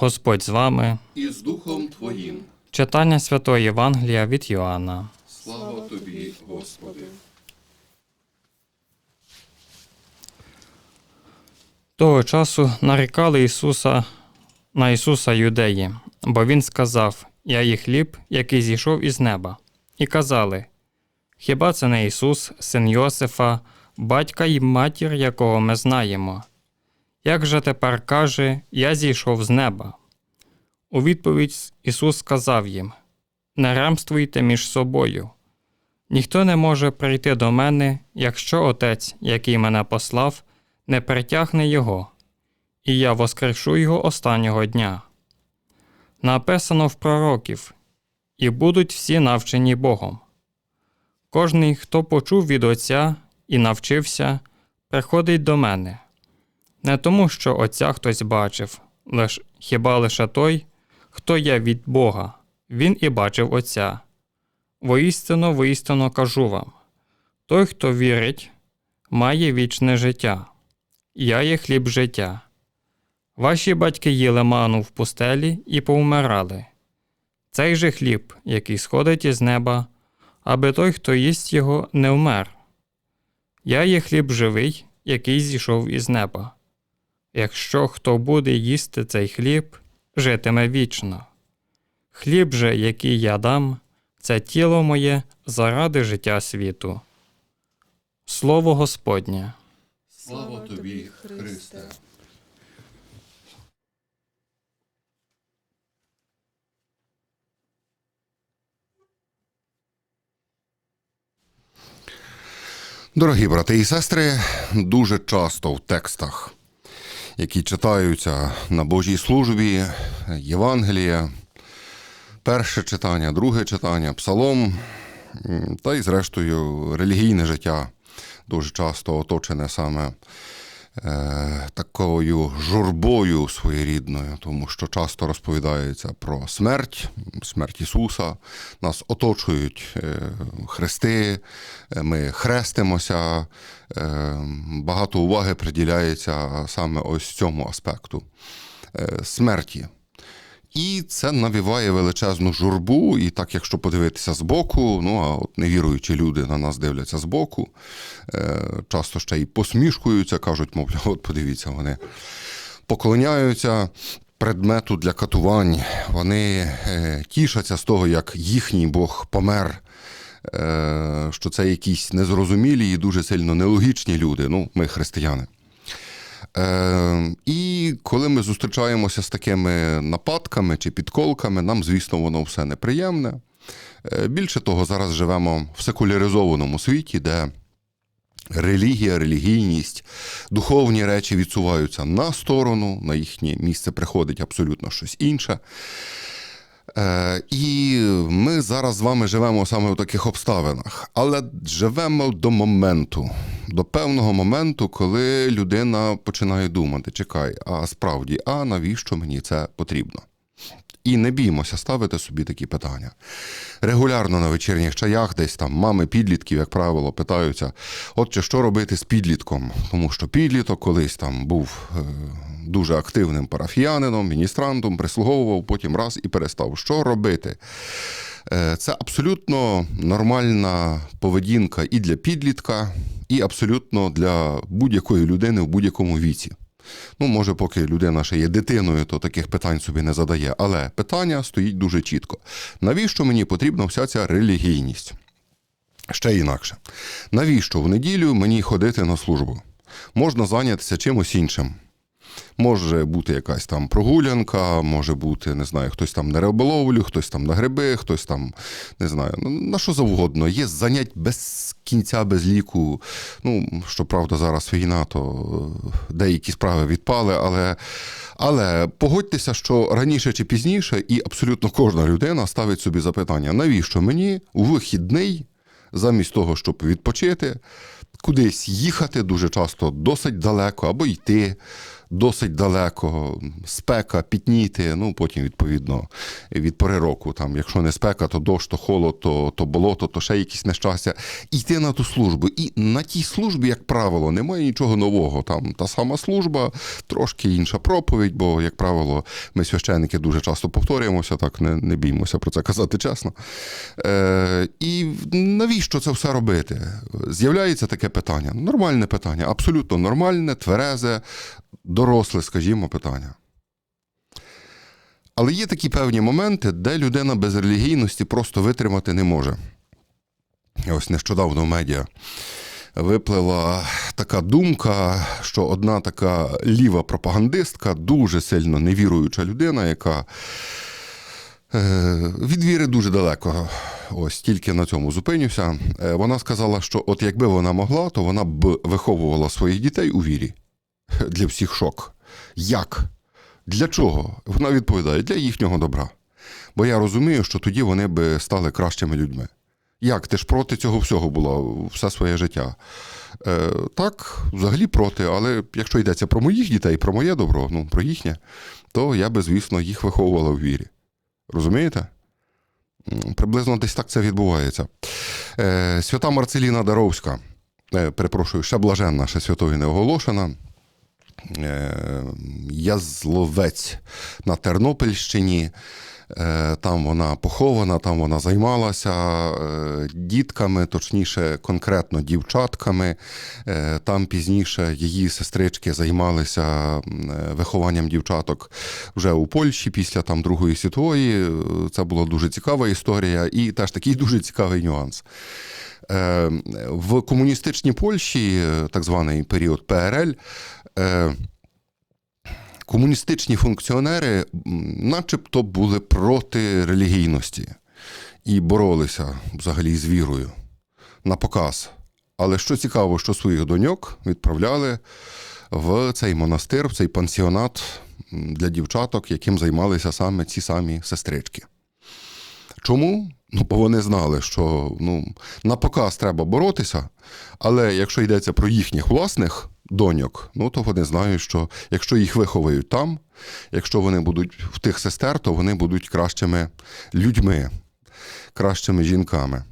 Господь з вами. і з Духом Твоїм. Читання Святої Євангелія від Йоанна. Слава тобі, Господи. Того часу нарікали Ісуса на Ісуса юдеї, бо Він сказав: Я є хліб, який зійшов із неба. І казали: Хіба це не Ісус, син Йосифа, батька й матір, якого ми знаємо? Як же тепер каже, Я зійшов з неба? У відповідь Ісус сказав їм: Не ремствуйте між собою. Ніхто не може прийти до мене, якщо Отець, який мене послав, не притягне його, і я воскрешу його останнього дня. Написано в пророків, і будуть всі навчені Богом. Кожний, хто почув від Отця і навчився, приходить до мене. Не тому, що Отця хтось бачив, лиш хіба лише той, хто є від Бога, він і бачив Отця. Воістину, воістину кажу вам: той, хто вірить, має вічне життя. Я є хліб життя. Ваші батьки їли ману в пустелі і повмирали. Цей же хліб, який сходить із неба, аби той, хто їсть його, не вмер. Я є хліб живий, який зійшов із неба. Якщо хто буде їсти цей хліб, житиме вічно. Хліб же, який я дам, це тіло моє заради життя світу. Слово Господнє. Слава тобі, Христе. Дорогі брати і сестри, дуже часто в текстах, які читаються на Божій службі, Євангелія, перше читання, друге читання, псалом, та й, зрештою, релігійне життя дуже часто оточене саме такою журбою своєрідною, тому що часто розповідається про смерть, смерть Ісуса. Нас оточують е, хрести, е, ми хрестимося. Е, багато уваги приділяється саме ось цьому аспекту е, смерті. І це навіває величезну журбу, і так, якщо подивитися збоку, ну а от невіруючі люди на нас дивляться збоку, е, часто ще й посмішкуються, кажуть, мовляв, от подивіться, вони поклоняються предмету для катувань, вони е, тішаться з того, як їхній Бог помер. е, Що це якісь незрозумілі і дуже сильно нелогічні люди. Ну, ми християни. Е, і коли ми зустрічаємося з такими нападками чи підколками, нам, звісно, воно все неприємне. Е, більше того, зараз живемо в секуляризованому світі, де релігія, релігійність, духовні речі відсуваються на сторону, на їхнє місце приходить абсолютно щось інше. Е, і ми зараз з вами живемо саме в таких обставинах, але живемо до моменту, до певного моменту, коли людина починає думати: чекай, а справді, а навіщо мені це потрібно? І не біймося ставити собі такі питання. Регулярно на вечірніх чаях, десь там мами підлітків, як правило, питаються: отче, що робити з підлітком? Тому що підліток колись там був е, дуже активним парафіянином, міністрантом, прислуговував, потім раз і перестав. Що робити? Е, Це абсолютно нормальна поведінка і для підлітка, і абсолютно для будь-якої людини в будь-якому віці. Ну, може, поки людина ще є дитиною, то таких питань собі не задає. Але питання стоїть дуже чітко. Навіщо мені потрібна вся ця релігійність? Ще інакше. Навіщо в неділю мені ходити на службу? Можна зайнятися чимось іншим. Може бути якась там прогулянка, може бути, не знаю, хтось там на риболовлю, хтось там на гриби, хтось там, не знаю, ну, на що завгодно. Є занять без кінця, без ліку. Ну, щоправда, зараз війна, то е, деякі справи відпали, але, але погодьтеся, що раніше чи пізніше, і абсолютно кожна людина ставить собі запитання, навіщо мені у вихідний, замість того, щоб відпочити, кудись їхати дуже часто досить далеко або йти досить далеко, спека, пітніти, ну потім, відповідно, від пори року, там, якщо не спека, то дощ, то холод, то, то болото, то ще якісь нещастя. Йти на ту службу. І на тій службі, як правило, немає нічого нового. Там та сама служба, трошки інша проповідь, бо, як правило, ми священники дуже часто повторюємося, так не, не біймося про це казати чесно. Е, і навіщо це все робити? З'являється таке питання. Нормальне питання, абсолютно нормальне, тверезе, доросле, скажімо, питання. Але є такі певні моменти, де людина без релігійності просто витримати не може. Ось нещодавно в медіа виплила така думка, що одна така ліва пропагандистка, дуже сильно невіруюча людина, яка е, від віри дуже далеко. Ось тільки на цьому зупинюся. Е, Вона сказала, що от якби вона могла, то вона б виховувала своїх дітей у вірі. Для всіх шок. Як? Для чого? Вона відповідає: для їхнього добра. Бо я розумію, що тоді вони би стали кращими людьми. Як? Ти ж проти цього всього була все своє життя. Е, так, взагалі проти, але якщо йдеться про моїх дітей, про моє добро, ну, про їхнє, то я би, звісно, їх виховувала в вірі. Розумієте? Приблизно десь так це відбувається. Е, свята Марцеліна Даровська, е, перепрошую, ще блаженна, ще святою не оголошена. Е, Язловець на Тернопільщині. Е, Там вона похована, там вона займалася е, дітками, точніше, конкретно дівчатками. Там пізніше її сестрички займалися вихованням дівчаток вже у Польщі після там Другої світової. Це була дуже цікава історія і теж такий дуже цікавий нюанс. В комуністичній Польщі, так званий період ПРЛ, комуністичні функціонери начебто були проти релігійності і боролися взагалі з вірою на показ. Але що цікаво, що своїх доньок відправляли в цей монастир, в цей пансіонат для дівчаток, яким займалися саме ці самі сестрички. Чому? Ну, бо вони знали, що ну, на показ треба боротися, але якщо йдеться про їхніх власних доньок, ну то вони знають, що якщо їх виховають там, якщо вони будуть в тих сестер, то вони будуть кращими людьми, кращими жінками.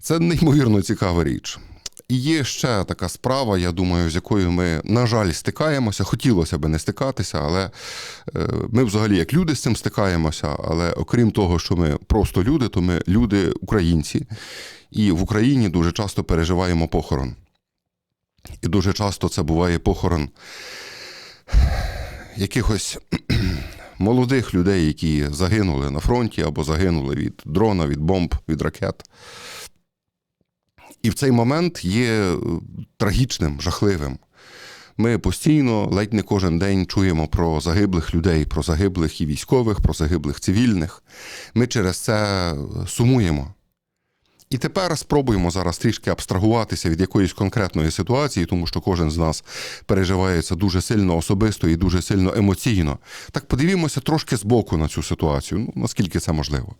Це неймовірно цікава річ. І є ще така справа, я думаю, з якою ми, на жаль, стикаємося. Хотілося б не стикатися, але е, ми взагалі як люди з цим стикаємося. Але окрім того, що ми просто люди, то ми люди українці, і в Україні дуже часто переживаємо похорон. І дуже часто це буває похорон якихось молодих людей, які загинули на фронті або загинули від дрона, від бомб, від ракет. І в цей момент є е, трагічним, жахливим. Ми постійно, ледь не кожен день чуємо про загиблих людей, про загиблих і військових, про загиблих цивільних. Ми через це сумуємо. І тепер спробуємо зараз трішки абстрагуватися від якоїсь конкретної ситуації, тому що кожен з нас переживає це дуже сильно особисто і дуже сильно емоційно. Так подивімося трошки збоку на цю ситуацію, ну, наскільки це можливо.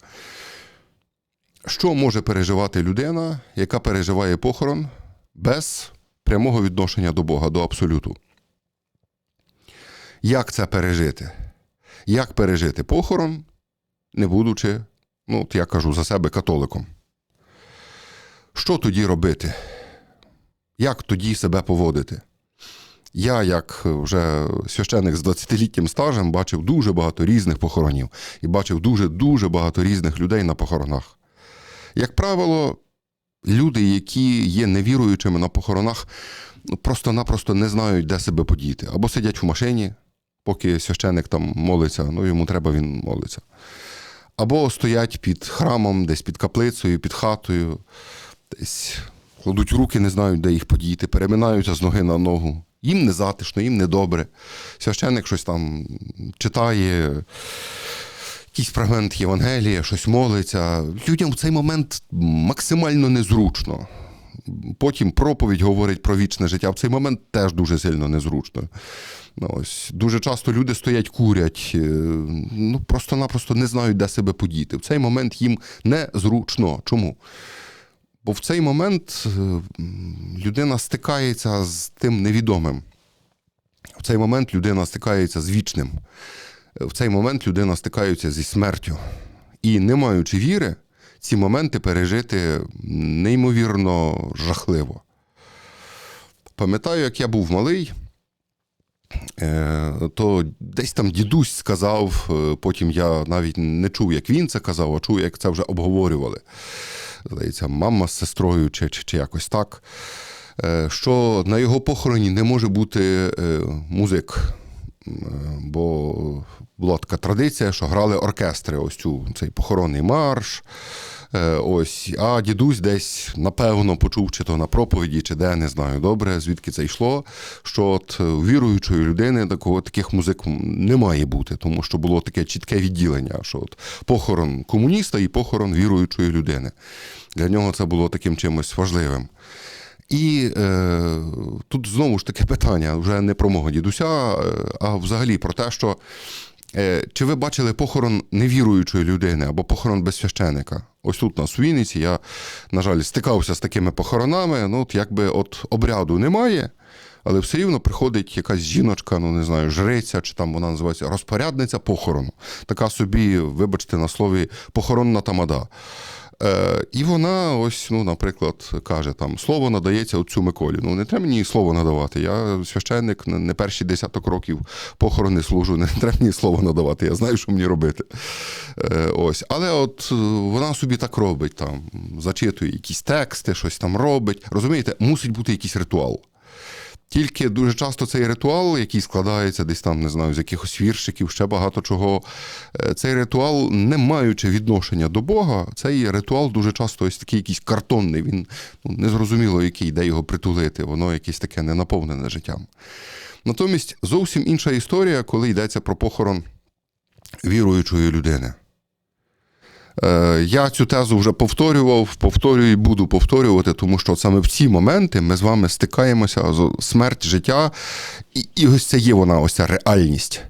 Що може переживати людина, яка переживає похорон без прямого відношення до Бога, до абсолюту? Як це пережити? Як пережити похорон, не будучи, ну, от я кажу за себе католиком? Що тоді робити? Як тоді себе поводити? Я, як вже священик з 20-літнім стажем, бачив дуже багато різних похоронів і бачив дуже-дуже багато різних людей на похоронах. Як правило, люди, які є невіруючими на похоронах, ну, просто-напросто не знають, де себе подіти. Або сидять в машині, поки священик там молиться, ну йому треба, він молиться. Або стоять під храмом, десь під каплицею, під хатою, десь кладуть руки, не знають, де їх подіти, переминаються з ноги на ногу. Їм не затишно, їм не добре. Священник щось там читає, якийсь фрагмент Євангелія, щось молиться. Людям в цей момент максимально незручно. Потім проповідь говорить про вічне життя. В цей момент теж дуже сильно незручно. Ну, Ось. Дуже часто люди стоять, курять, е, ну просто-напросто не знають, де себе подіти. В цей момент їм незручно. Чому? Бо в цей момент е, людина стикається з тим невідомим. в цей момент людина стикається з вічним. В цей момент людина стикається зі смертю. І не маючи віри, ці моменти пережити неймовірно жахливо. Пам'ятаю, як я був малий, е, то десь там дідусь сказав, е, потім я навіть не чув, як він це казав, а чув, як це вже обговорювали. Здається, мама з сестрою чи, чи, чи якось так. е, Що на його похороні не може бути музик. Е, Бо була така традиція, що грали оркестри, ось цю цей похоронний марш. Е, Ось, а дідусь десь напевно почув, чи то на проповіді, чи де, не знаю добре, звідки це йшло. Що от е, віруючої людини такого таких музик не має бути, тому що було таке чітке відділення, що от похорон комуніста і похорон віруючої людини. Для нього це було таким чимось важливим. І е, тут знову ж таке питання вже не про мого дідуся, е, а взагалі про те, що е, чи ви бачили похорон невіруючої людини або похорон без священика? Ось тут у Вінниці я, на жаль, стикався з такими похоронами. Ну, от якби от обряду немає, але все рівно приходить якась жіночка, ну не знаю, жриця, чи там вона називається розпорядниця похорону. Така собі, вибачте, на слові похоронна тамада. Е, і вона, ось, ну, наприклад, каже: там слово надається отцю Миколі. Ну, не треба мені слово надавати. Я священник не перші десяток років похорони служу, не треба мені слово надавати. Я знаю, що мені робити. Е, ось. Але от е, вона собі так робить, там, зачитує якісь тексти, щось там робить. Розумієте, мусить бути якийсь ритуал. Тільки дуже часто цей ритуал, який складається десь там, не знаю, з якихось віршиків, ще багато чого. е, Цей ритуал, не маючи відношення до Бога, цей ритуал дуже часто ось такий якийсь картонний. Він ну, незрозуміло який, де його притулити, воно якесь таке не наповнене життям. Натомість зовсім інша історія, коли йдеться про похорон віруючої людини. Е, Я цю тезу вже повторював, повторюю і буду повторювати, тому що саме в ці моменти ми з вами стикаємося з смерть життя, і, і ось це є вона, ось ця реальність.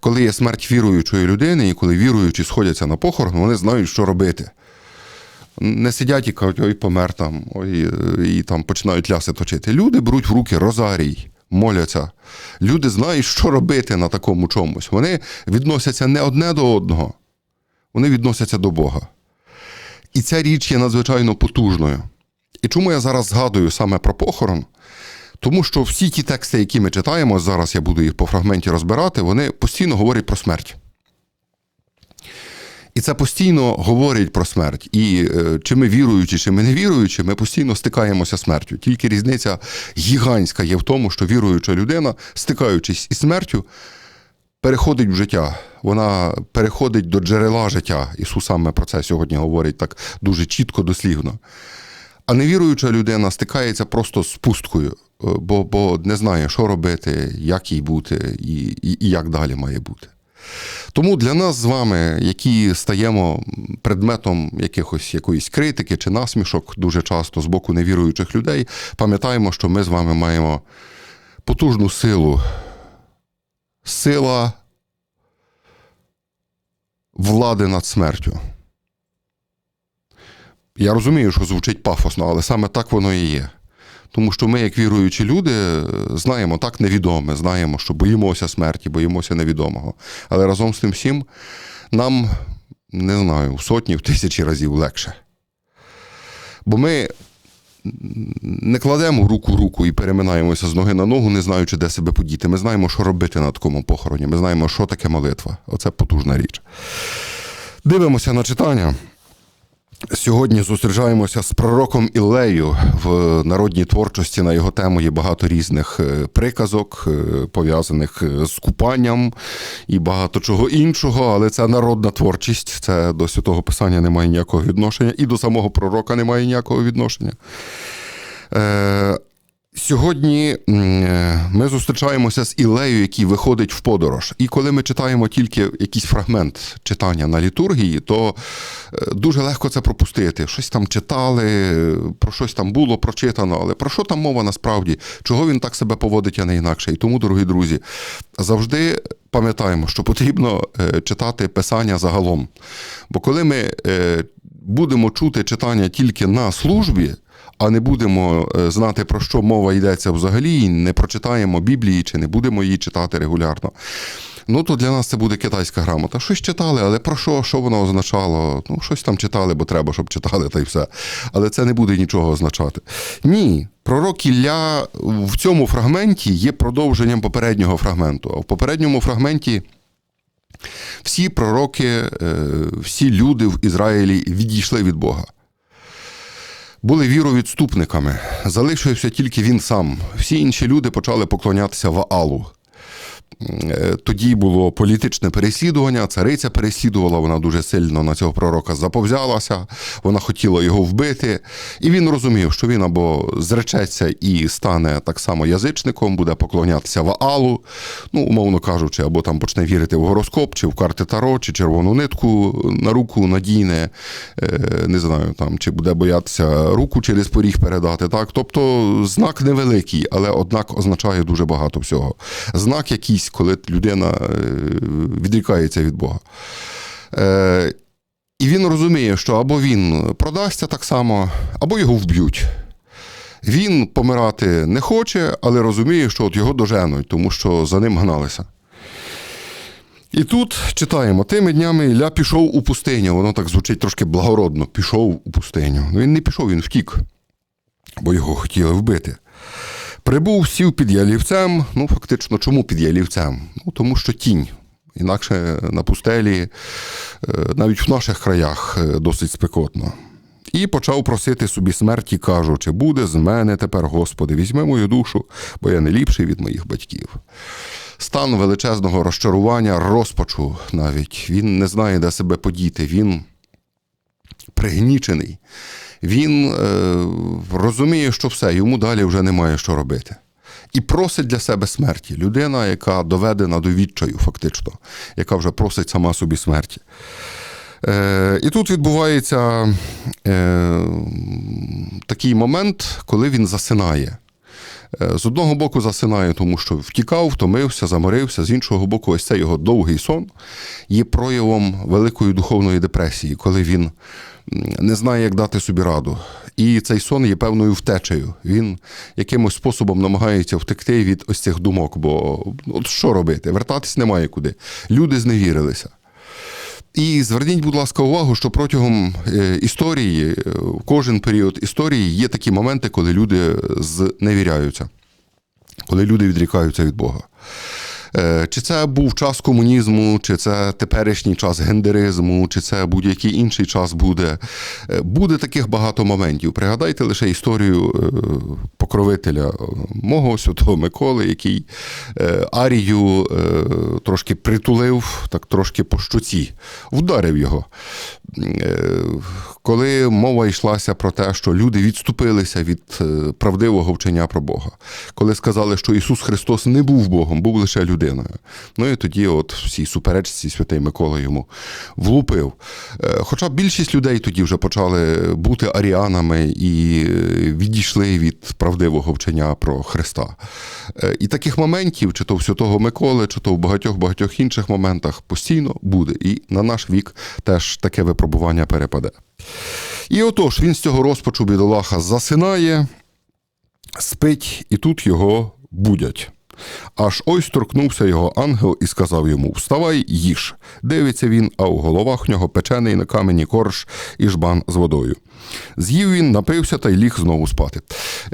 Коли є смерть віруючої людини, і коли віруючі сходяться на похорон, вони знають, що робити. Не сидять і кажуть, ой, помер там, ой, е, і там починають ляси точити. Люди беруть в руки розарій, моляться. Люди знають, що робити на такому чомусь. Вони відносяться не одне до одного вони відносяться до Бога. І ця річ є надзвичайно потужною. І чому я зараз згадую саме про похорон? Тому що всі ті тексти, які ми читаємо, зараз я буду їх по фрагменті розбирати, вони постійно говорять про смерть. І це постійно говорить про смерть. І е, чи ми віруючі, чи ми не віруючі, ми постійно стикаємося з смертю. Тільки різниця гігантська є в тому, що віруюча людина, стикаючись із смертю, переходить в життя, вона переходить до джерела життя. Ісус саме про це сьогодні говорить так дуже чітко, дослівно. А невіруюча людина стикається просто з пусткою, е, бо, бо не знає, що робити, як їй бути і, і, і як далі має бути. Тому для нас з вами, які стаємо предметом якихось якоїсь критики чи насмішок дуже часто з боку невіруючих людей, пам'ятаємо, що ми з вами маємо потужну силу сила влади над смертю. Я розумію, що звучить пафосно, але саме так воно і є. Тому що ми, як віруючі люди, знаємо так невідоме, знаємо, що боїмося смерті, боїмося невідомого. Але разом з тим всім нам, не знаю, в сотні, в тисячі разів легше. Бо ми не кладемо руку руку і переминаємося з ноги на ногу, не знаючи, де себе подіти. Ми знаємо, що робити на такому похороні. Ми знаємо, що таке молитва. Оце потужна річ. Дивимося на читання. Сьогодні зустрічаємося з пророком Іллею в народній творчості. На його тему є багато різних е, приказок, е, пов'язаних е, з купанням і багато чого іншого, але це народна творчість. Це до святого писання не має ніякого відношення, і до самого пророка не має ніякого відношення. Сьогодні е, ми зустрічаємося з Ілею, який виходить в подорож. І коли ми читаємо тільки якийсь фрагмент читання на літургії, то е, дуже легко це пропустити. Щось там читали, е, про щось там було прочитано, але про що там мова насправді? Чого він так себе поводить, а не інакше? І тому, дорогі друзі, завжди пам'ятаємо, що потрібно читати писання загалом. Бо коли ми будемо чути читання тільки на службі, а не будемо е, знати, про що мова йдеться взагалі, і не прочитаємо Біблії чи не будемо її читати регулярно. Ну, то для нас це буде китайська грамота. Щось читали, але про що, що воно означало? Ну, щось там читали, бо треба, щоб читали, та й все. Але це не буде нічого означати. Ні, пророк Ілля в цьому фрагменті є продовженням попереднього фрагменту. А в попередньому фрагменті всі пророки, е, всі люди в Ізраїлі відійшли від Бога. Були віровідступниками. Залишився тільки він сам. Всі інші люди почали поклонятися Ваалу. Е, Тоді було політичне переслідування, цариця переслідувала, вона дуже сильно на цього пророка заповзялася, вона хотіла його вбити. І він розумів, що він або зречеться і стане так само язичником, буде поклонятися Ваалу, ну, умовно кажучи, або там почне вірити в гороскоп, чи в карти Таро, чи червону нитку на руку надійне, е, не знаю, там, чи буде боятися руку через поріг передати. Так? Тобто знак невеликий, але однак означає дуже багато всього. Знак якийсь, коли людина е, відрікається від Бога. Е, І він розуміє, що або він продасться так само, або його вб'ють. Він помирати не хоче, але розуміє, що от його доженуть, тому що за ним гналися. І тут читаємо: тими днями Ілля пішов у пустиню. Воно так звучить трошки благородно. Пішов у пустиню. Ну він не пішов, він втік, бо його хотіли вбити. Прибув, сів під ялівцем. Ну, фактично, чому під ялівцем? Ну, тому що тінь. Інакше на пустелі, е, навіть в наших краях е, досить спекотно. І почав просити собі смерті, кажучи, буде з мене тепер, Господи, візьми мою душу, бо я не ліпший від моїх батьків. Стан величезного розчарування, розпачу навіть. Він не знає, де себе подіти. Він пригнічений. Він е, розуміє, що все, йому далі вже немає що робити. І просить для себе смерті. Людина, яка доведена до відчаю, фактично, яка вже просить сама собі смерті. Е, і тут відбувається е, такий момент, коли він засинає. Е, З одного боку засинає, тому що втікав, втомився, заморився. З іншого боку, ось цей його довгий сон є проявом великої духовної депресії, коли він не знає, як дати собі раду. І цей сон є певною втечею. Він якимось способом намагається втекти від ось цих думок, бо от що робити? Вертатись немає куди. Люди зневірилися. І зверніть, будь ласка, увагу, що протягом е, історії, е, кожен період історії є такі моменти, коли люди зневіряються, коли люди відрікаються від Бога. Е, Чи це був час комунізму, чи це теперішній час гендеризму, чи це будь-який інший час буде. Е, Буде таких багато моментів. Пригадайте лише історію е, покровителя мого святого Миколи, який Арію трошки притулив, так трошки по щоці, вдарив його. Коли мова йшлася про те, що люди відступилися від правдивого вчення про Бога, коли сказали, що Ісус Христос не був Богом, був лише людиною. Ну і тоді, от в цій суперечці, святий Микола йому влупив. Е, Хоча більшість людей тоді вже почали бути аріанами і е, відійшли від правдивого вчення про Христа. Е, І таких моментів, чи то в святого Миколи, чи то в багатьох-багатьох інших моментах постійно буде. І на наш вік теж таке випробування перепаде. І отож, він з цього розпачу бідолаха засинає, спить, і тут його будять. Аж ось торкнувся його ангел і сказав йому: Вставай, їж. Дивиться він, а у головах нього печений на камені корж і жбан з водою. З'їв він, напився та й ліг знову спати.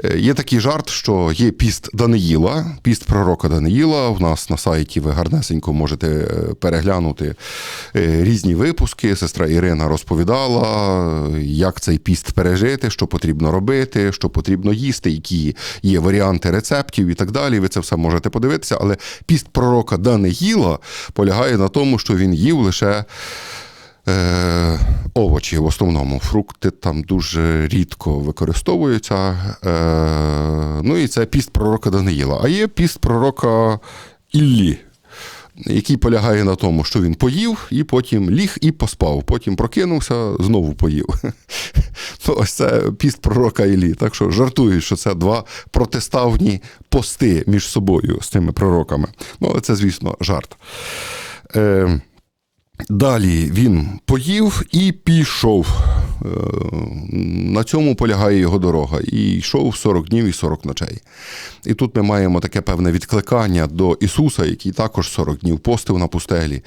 Е, Є такий жарт, що є піст Даниїла, піст пророка Даниїла. У нас на сайті ви гарнесенько можете е, переглянути е, різні випуски. Сестра Ірина розповідала, як цей піст пережити, що потрібно робити, що потрібно їсти, які є варіанти рецептів і так далі. Ви це все можете подивитися. Але піст пророка Даниїла полягає на тому, що він їв лише. Е, овочі в основному. Фрукти там дуже рідко використовуються. Е, ну і це піст пророка Даниїла. А є піст пророка Іллі, який полягає на тому, що він поїв і потім ліг і поспав. Потім прокинувся, знову поїв. Ну, ось це піст пророка Іллі. Так що жартують, що це два протиставні пости між собою з цими пророками. Ну, але це, звісно, жарт. Е, Далі він поїв і пішов. Е, На цьому полягає його дорога. І йшов 40 днів і 40 ночей. І тут ми маємо таке певне відкликання до Ісуса, який також 40 днів постив на пустелі.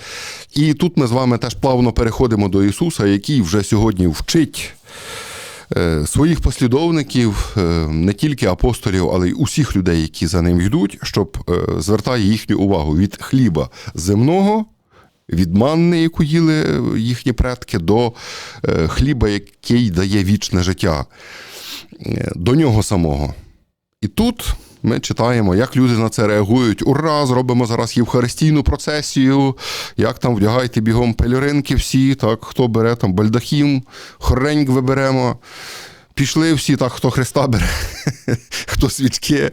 І тут ми з вами теж плавно переходимо до Ісуса, який вже сьогодні вчить е, своїх послідовників, е, не тільки апостолів, але й усіх людей, які за ним йдуть, щоб звертає їхню увагу від хліба земного. Від манни, яку їли е, їхні предки, до е, хліба, який дає вічне життя, е, до нього самого. І тут ми читаємо, як люди на це реагують. Ура! Зробимо зараз євхаристійну процесію, як там вдягайте бігом пелеринки всі, так, хто бере там бальдахім, хореньк виберемо. Пішли всі, так, хто Христа бере, хто свічки.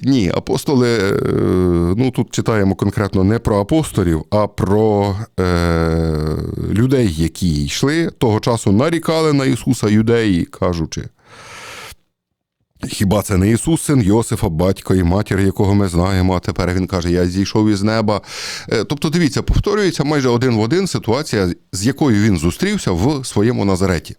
Ні, апостоли, е, ну тут читаємо конкретно не про апостолів, а про е, людей, які йшли того часу, нарікали на Ісуса юдеї, кажучи. Хіба це не Ісус, син Йосифа, батько і матір, якого ми знаємо, а тепер він каже, я зійшов із неба. Е, Тобто, дивіться, повторюється майже один в один ситуація, з якою він зустрівся в своєму Назареті.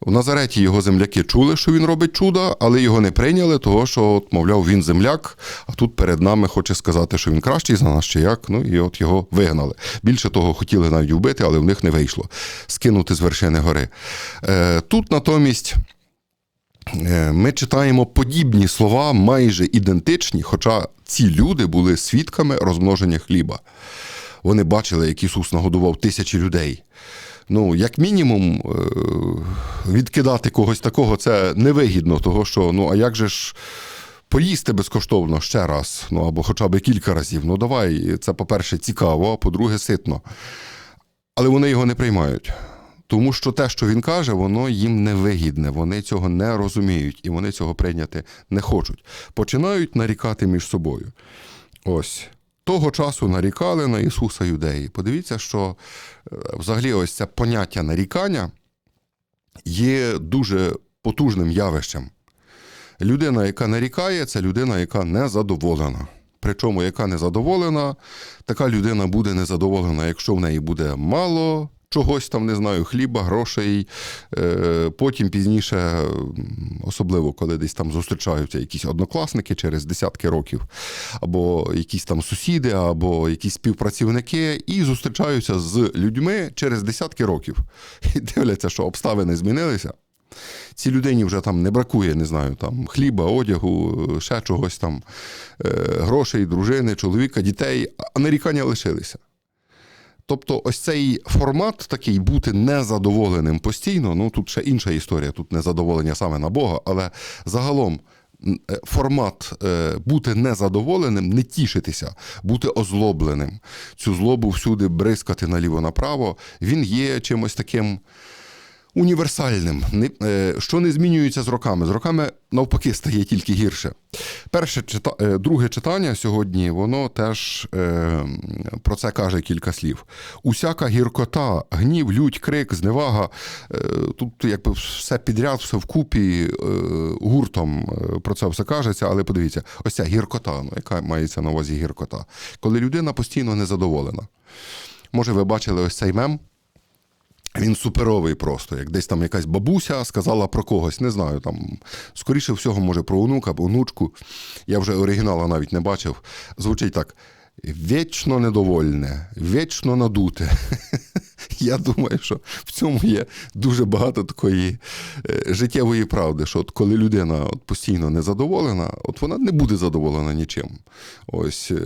В Назареті його земляки чули, що він робить чуда, але його не прийняли, того що, от, мовляв, він земляк, а тут перед нами хоче сказати, що він кращий за нас чи як. Ну і от його вигнали. Більше того, хотіли навіть вбити, але в них не вийшло скинути з вершини гори. Е, Тут натомість. Е, Ми читаємо подібні слова, майже ідентичні, хоча ці люди були свідками розмноження хліба. Вони бачили, як Ісус нагодував тисячі людей. Ну, як мінімум, е, відкидати когось такого це невигідно, того що ну, а як же ж поїсти безкоштовно ще раз, ну або хоча б кілька разів. Ну давай, це, по-перше, цікаво, а по-друге, ситно. Але вони його не приймають. Тому що те, що він каже, воно їм не вигідне, вони цього не розуміють і вони цього прийняти не хочуть. Починають нарікати між собою. Ось. Того часу нарікали на Ісуса юдеї. Подивіться, що е, взагалі ось це поняття нарікання є дуже потужним явищем. Людина, яка нарікає, це людина, яка незадоволена. Причому, яка незадоволена, така людина буде незадоволена, якщо в неї буде мало чогось там, не знаю, хліба, грошей. Е, Потім пізніше, особливо коли десь там зустрічаються якісь однокласники через десятки років, або якісь там сусіди, або якісь співпрацівники, і зустрічаються з людьми через десятки років. І дивляться, що обставини змінилися. Цій людині вже там не бракує, не знаю, там хліба, одягу, ще чогось там, е, грошей, дружини, чоловіка, дітей, а нарікання лишилися. Тобто, ось цей формат такий бути незадоволеним постійно. Ну тут ще інша історія, тут незадоволення саме на Бога, але загалом. е, Формат е, бути незадоволеним, не тішитися, бути озлобленим, цю злобу всюди бризкати наліво-направо, він є чимось таким універсальним, е, що не змінюється з роками. З роками навпаки стає тільки гірше. Перше е, друге читання сьогодні, воно теж е, про це каже кілька слів. Усяка гіркота, гнів, лють, крик, зневага. Тут якби все підряд, все вкупі гуртом про це все кажеться, але подивіться, ось ця гіркота, ну яка мається на увазі гіркота, коли людина постійно незадоволена. Може, ви бачили ось цей мем? Він суперовий просто, як десь там якась бабуся сказала про когось, не знаю, там, скоріше всього, може, про онука або онучку. Я вже оригінала навіть не бачив. Звучить так: вічно недовольне, вічно надуте. Я думаю, що в цьому є дуже багато такої е, життєвої правди, що от коли людина от постійно незадоволена, от вона не буде задоволена нічим. Ось, е,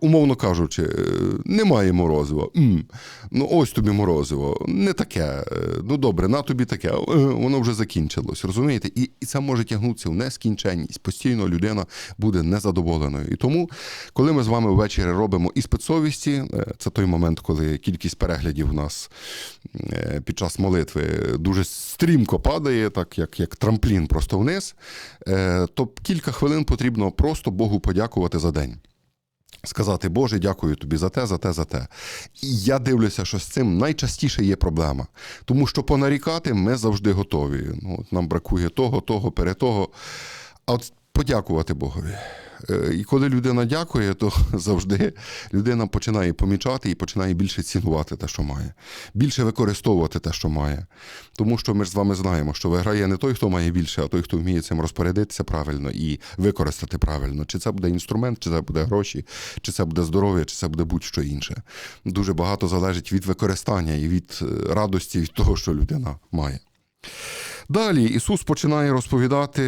умовно кажучи, е, немає морозива. М, ну ось тобі морозиво, не таке. Ну добре, на тобі таке, воно вже закінчилось. Розумієте? І, і це може тягнутися в нескінченність. Постійно людина буде незадоволеною. І тому, коли ми з вами ввечері робимо іспит совісті, е, це той момент, коли кількість переглядів у нас е, під час молитви дуже стрімко падає, так як, як трамплін просто вниз, е, то кілька хвилин потрібно просто Богу подякувати за день. Сказати, Боже, дякую тобі за те, за те, за те. І я дивлюся, що з цим найчастіше є проблема. Тому що понарікати ми завжди готові. Ну, нам бракує того, того, перетого. А от подякувати Богові. Е, І коли людина дякує, то завжди людина починає помічати і починає більше цінувати те, що має, більше використовувати те, що має. Тому що ми ж з вами знаємо, що виграє не той, хто має більше, а той, хто вміє цим розпорядитися правильно і використати правильно. Чи це буде інструмент, чи це буде гроші, чи це буде здоров'я, чи це буде будь-що інше. Дуже багато залежить від використання і від е, радості від того, що людина має. Далі Ісус починає розповідати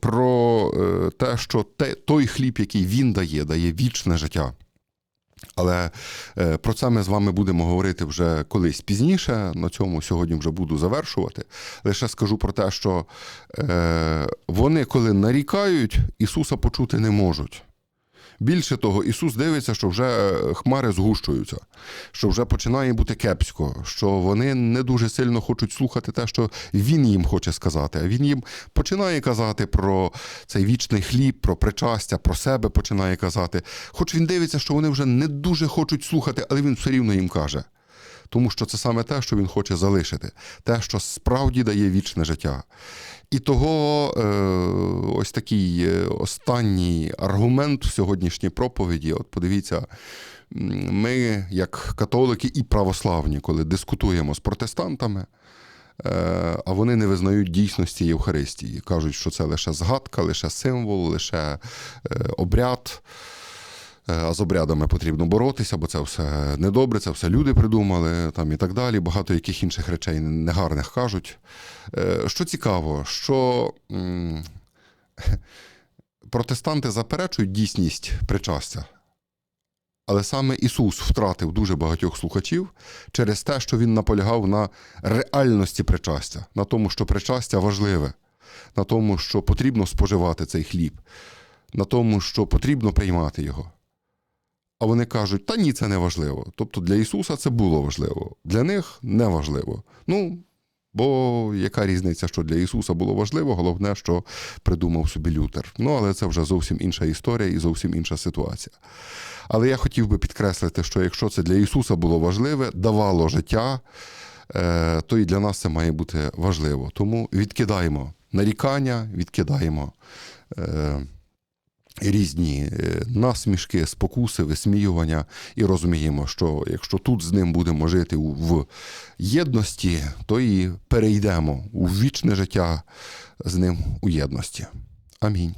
про е, те, що той хліб, який Він дає, дає вічне життя. Але е, про це ми з вами будемо говорити вже колись пізніше. На цьому сьогодні вже буду завершувати. Лише скажу про те, що е, вони, коли нарікають, Ісуса почути не можуть. Більше того, Ісус дивиться, що вже е, хмари згущуються, що вже починає бути кепсько, що вони не дуже сильно хочуть слухати те, що Він їм хоче сказати. А Він їм починає казати про цей вічний хліб, про причастя, про себе починає казати. Хоч він дивиться, що вони вже не дуже хочуть слухати, але він все рівно їм каже. Тому що це саме те, що він хоче залишити, те, що справді дає вічне життя. І того е, ось такий е, останній аргумент в сьогоднішній проповіді. От подивіться, ми, як католики і православні, коли дискутуємо з протестантами, е, а вони не визнають дійсності Євхаристії. Кажуть, що це лише згадка, лише символ, лише обряд. Е, з обрядами потрібно боротися, бо це все недобре, це все люди придумали там і так далі. Багато яких інших речей негарних кажуть. Е, Що цікаво, що протестанти заперечують дійсність причастя. Але саме Ісус втратив дуже багатьох слухачів через те, що Він наполягав на реальності причастя, на тому, що причастя важливе, на тому, що потрібно споживати цей хліб, на тому, що потрібно приймати його. А вони кажуть, та ні, це не важливо. Тобто для Ісуса це було важливо, для них не важливо. Ну, бо яка різниця, що для Ісуса було важливо, головне, що придумав собі Лютер. Ну, але це вже зовсім інша історія і зовсім інша ситуація. Але я хотів би підкреслити, що якщо це для Ісуса було важливе, давало життя, е, то і для нас це має бути важливо. Тому відкидаємо нарікання, відкидаємо. Різні е, насмішки, спокуси, висміювання, і розуміємо, що якщо тут з ним будемо жити в єдності, то і перейдемо у вічне життя з ним у єдності. Амінь.